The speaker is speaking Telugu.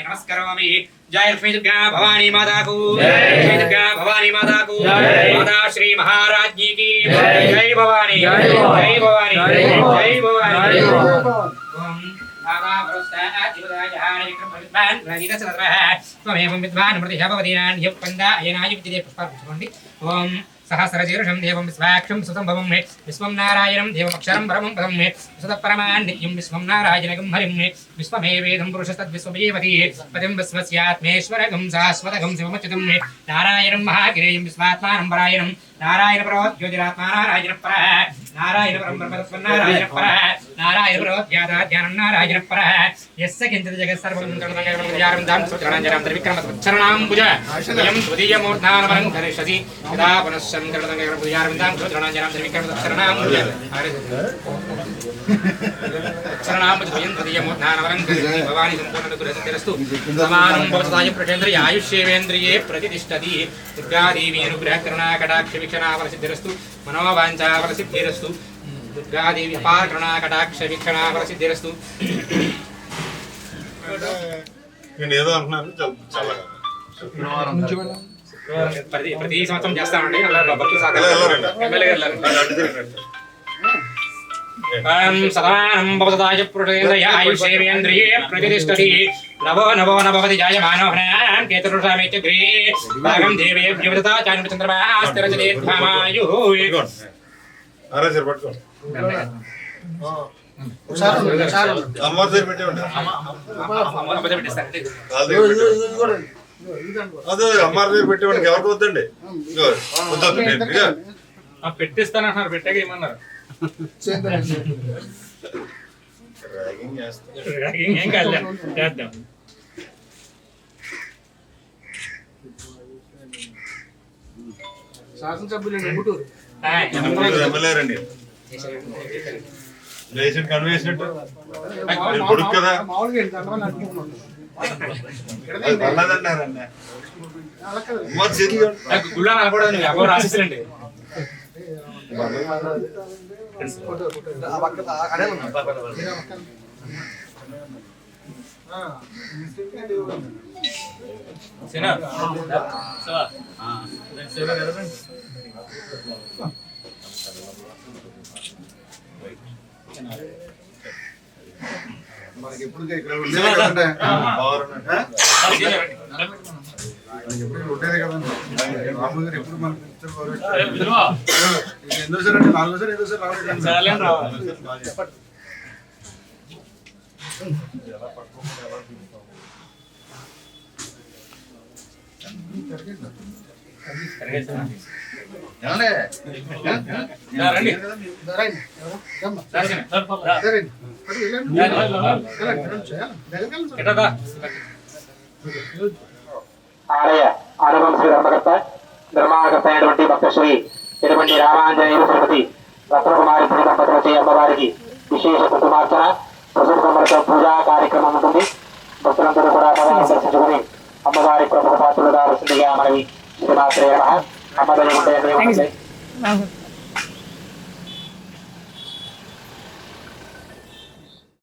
నమస్కరోమి జయ లక్ష్మీ దుర్గా భవానీ మాతాకు లక్ష్మీ దుర్గా భవానీ మాతాకు మాతా శ్రీ మహారాజ్ఞీ की। జై భవానీ జై భవానీ జై భవానీ విద్వాన్ విద్వాన్ మృతిశవదీనాన్యప్పందాయనాయుక్తిదే పుష్పార్పించుకోండి ఓం సహస్రశీర్షం దేవం స్వాక్షం సుసంభవం మే విశ్వం నారాయణం దేవమక్షరం పరమం పదం మే సుత పరమాన్నిత్యం విశ్వం నారాయణగం హరిం మే విశ్వమేవేదం పురుషస్తద్విశ్వమేవతి పదం విశ్వస్యాత్మేశ్వరగం శాశ్వతగం శివమచ్యుతం మే నారాయణం మహాగిరేయం విశ్వాత్మానం పరాయణం నారాయణ ప్రవోద్యోతిరాత్మా నారాయణ పర నారాయణ పరం బ్రహ్మ తత్వన్నారాయణ పర ఆయుష్యేంద్రియే ప్రతిష్టది ధ్యానం నారాయణ పర. ఎస్స కించిత జగత్ సర్వం దుర్గాదేవి దుర్గాదేవి అపార కటాక్ష వీక్షణ ప్రసిద్ధిరస్తు ప్రతి సంవత్సరం చేస్తామండి అలా భక్తులు చాంద్రచంద్రమాస్తరచతే అరే పట్టుకోండి అమ్మవారి దగ్గర పెట్టేవండి అదే అమ్మవారి దగ్గర పెట్టేవాడికి ఎవరికి వద్దండి పెట్టిస్తానంటున్నారు పెట్టాక ఏమన్నారు ర్యాగింగ్ చేస్తా. ఏం కాదు చేద్దాం శాసనసభ్యులు మీరు ఎమ్మెల్యే రండి లేచిన కన్వేసినట్టు మీరు కొడుకు కదా మామూలుగా ఏంటి దండమని అనుకుంటున్నాను ఎప్పుడు ఇక్కడ ఉండేదే? బాగున్నాడు. మనకి ఎప్పుడు ఉండేదే కదండి రాము గారు ఎప్పుడు మనకి ఎందుకు సార్ అంటే నాలుగో సార్ ఏదో సార్ రావట్లేదు రండి. రండి. రమ్మా. సరే. మరి వెళ్ళండి. వెళ్ళండి. వెళ్ళండి. చేయాలి. దగ్గరికి వెళ్ళండి సార్. ఆలయ అనుబంధ ధర్మకర్త ధర్మాకర్త అయినటువంటి భక్త శ్రీ ఎటువంటి రామాంజనేయ సరస్వతి రత్నకుమారి శ్రీ దంపతులచే అమ్మవారికి విశేష కుటుంబార్చన ప్రజల సమర్థ పూజా కార్యక్రమం ఉంటుంది భక్తులందరూ కూడా అమ్మవారిని దర్శించుకుని అమ్మవారి ప్రముఖ పాత్రలు కావాల్సిందిగా మనవి శ్రీమాత్రే నమః అమ్మదయ ఉంటే